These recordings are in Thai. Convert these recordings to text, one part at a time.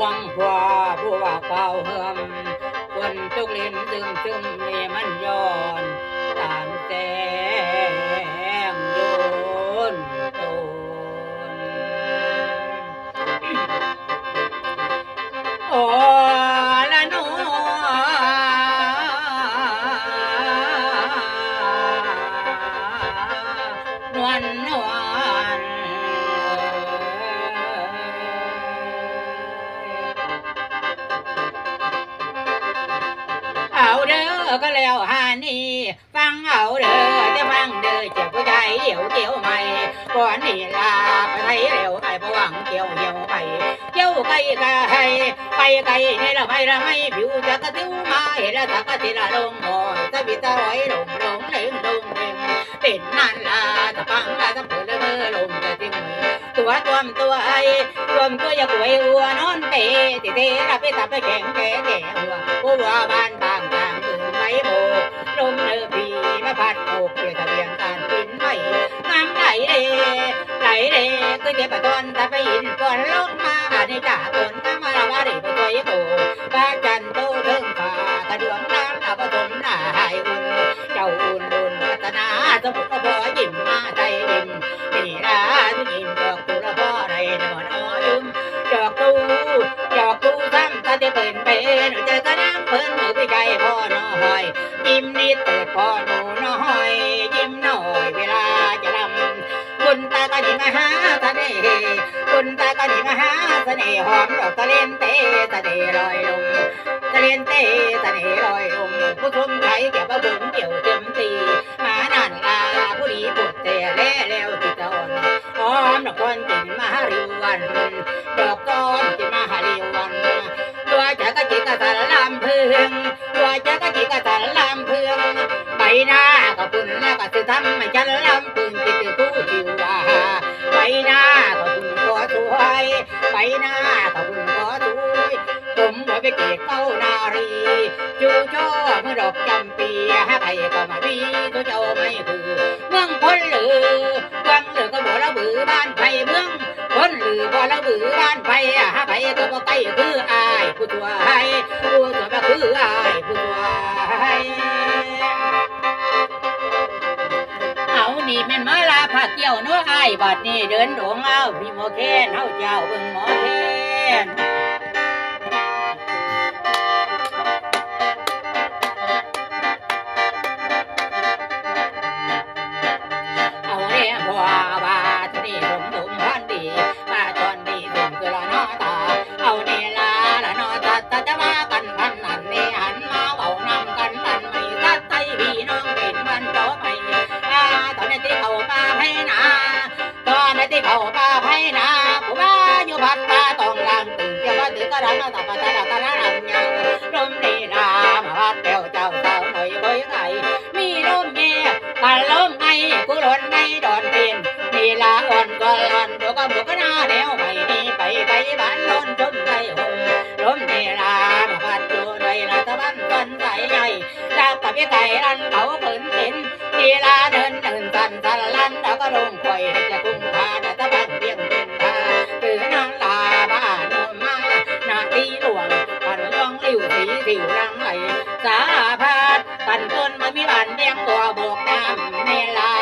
วังพัวผู้ว่าเป่าเฮิมคนตุกลินซึมซึมนี่มันย้อน อก็แล้วหานี่ฟังเอาเด้อจะฟังเด้อเจ้าผู้ชายเดี๋ยวเดี๋ยวใหม่ก่อนนี่ลาไปไทยเร็วไปประวังเกี่ยวเหี่ยวไปเจ้าไก่กะให้ไปไก่นี่ละไม่ละไม่ผิวจะกระติ้วมาเห็นละตะกะติละลงหอยตะบิตะร้อยลงลงเล่งลงเล่งเป็นนั่นละตะปังละตะเปิดละเบอลงตะติ้งตัวตัวมตัวไอ้รวมตัวอย่าป่วยอัวนอนเปติเตละไปตับไปแข็งแก่แก่หัวหัวบ้า เดี๋ยวปะตอนตะไปอินก่อนลงมาในจ่าคนก็มาละว่าได้ไปตัวยี่โบบ้าจันโตเทิงฟ้ากระดวงน้ำตาปฐมหน้าหายอุ่นเจ้าอุ่นบุญพัฒนาสมุทรพอยิ้มมาใจยิ้มนี่ละทุยิ้มดอกตุละพอไรนอนอ้อยืมดอกตูดอกตูซ้ำตาเตเปิ่นเป็นเจอกระนังเพิ่นมือไปใจพ่อน้อยยิ้มนิดเติดพ่อหนูน้อยยิ้มหน่อยเวลาจะลำคุณตาก็ยิ้มมาหา คุณตาก็ยิ้มมาหาเสน่ห์หอมดอกตะเลนเตตะเดลอยลงตะเลนเตตะเดลอยลงผู้ชมไทยเก็บเอาบุญเกี่ยวเต็มตีมานั่นลาผู้ดีปวดแต่แล่แล้วที่ตอ่อนหอมดอกก้อนกินมาหาริวันดอกก้อนกินมาหาริวันตัวจะกะจิกะตะลำพึงตัวจะกะจิกะตะลำพึงใบหน้าก็คุณแล้วก็จะทำให้ฉันลำพึง ใบหน้าก็คุณก็สวยผมว่าไปเกตเก้านารีจูจ้อเมื่อดอกจำปีหาใครก็มาบีตัวเจ้าไม่คือเมืองพ้นหรือเมืองหรือก็บอกระบือบ้านไผ่เมืองคนหรือบ่ละบือบ้านไปอะไปก็บ่ไกลคืออายผู้ตัวให้ผู้ตัวก็คืออายผู้ตัวให้ นี่แม่นมาลาผักเกี่ยวเนื้อไอ้บัดนี้เดินดงเอาพี่หมอแคนเฮาเจ้าเบิ่งหมอแคน เขาป้าให้นาผู้ว่าอยู่พัดตาตองลังตื่นจะว่าตื่นก็รังตาปาตาตาตาลังยังลมนี่ลามาวัดแก้วเจ้าสาวหน่อยเบยไงมีลมเมียกันลมไงกูหล่นในดอนเตียนนี่ลาอ่อนก็อ่อนเดี๋ยวก็บุกหน้าแนวใหม่นี่ไปไกลบ้านโนนจมใจหงลมนี่ลามาพัดอยู่ในลาตะวันตอนใสใหญ่จากกับพี่ไก่รันเขาเพิ่นเห็นนี่ลาเดินเดินสันสันลันแล้วก็ลงคอยจะคุ้ รังไหลสาพัดปันต้นมันมีบันเลี้ยงตัวบวกน้ำในลา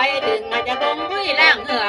ไฟดึงอาจจะตรงห้วยล่างเหือ